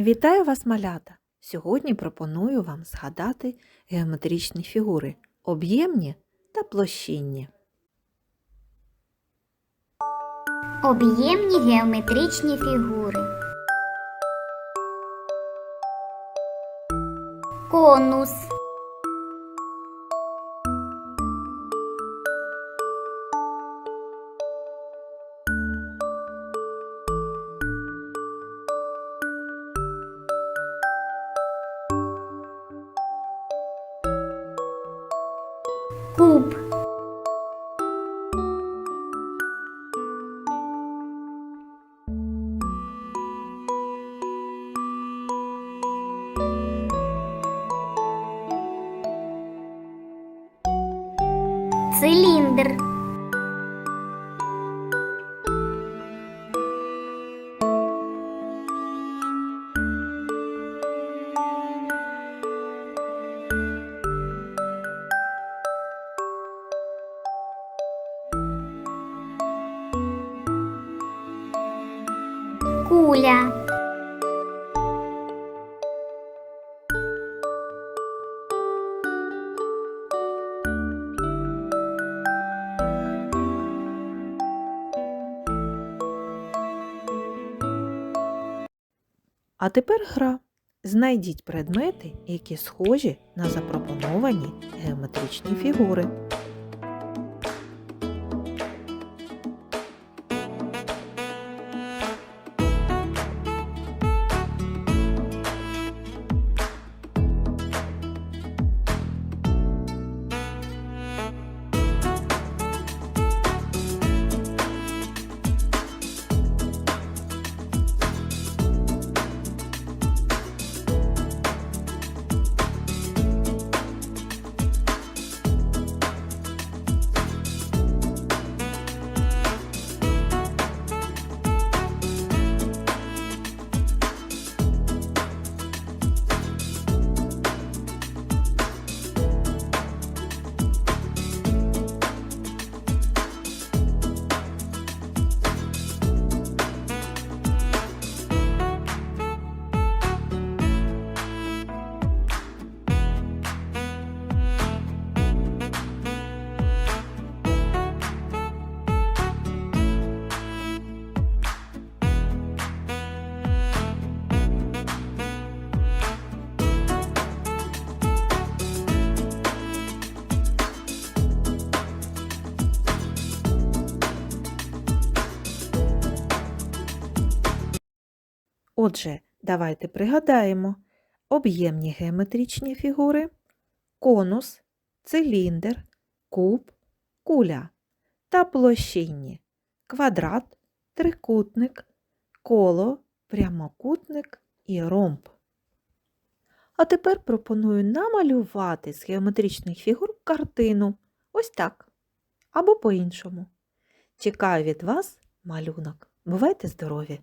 Вітаю вас, малята! Сьогодні пропоную вам згадати геометричні фігури об'ємні та площинні. Об'ємні геометричні фігури. Конус. Куб. Циліндр. Куля. А тепер гра. Знайдіть предмети, які схожі на запропоновані геометричні фігури. Отже, давайте пригадаємо об'ємні геометричні фігури, конус, циліндр, куб, куля та площинні квадрат, трикутник, коло, прямокутник і ромб. А тепер пропоную намалювати з геометричних фігур картину. Ось так. Або по-іншому. Чекаю від вас малюнок. Бувайте здорові!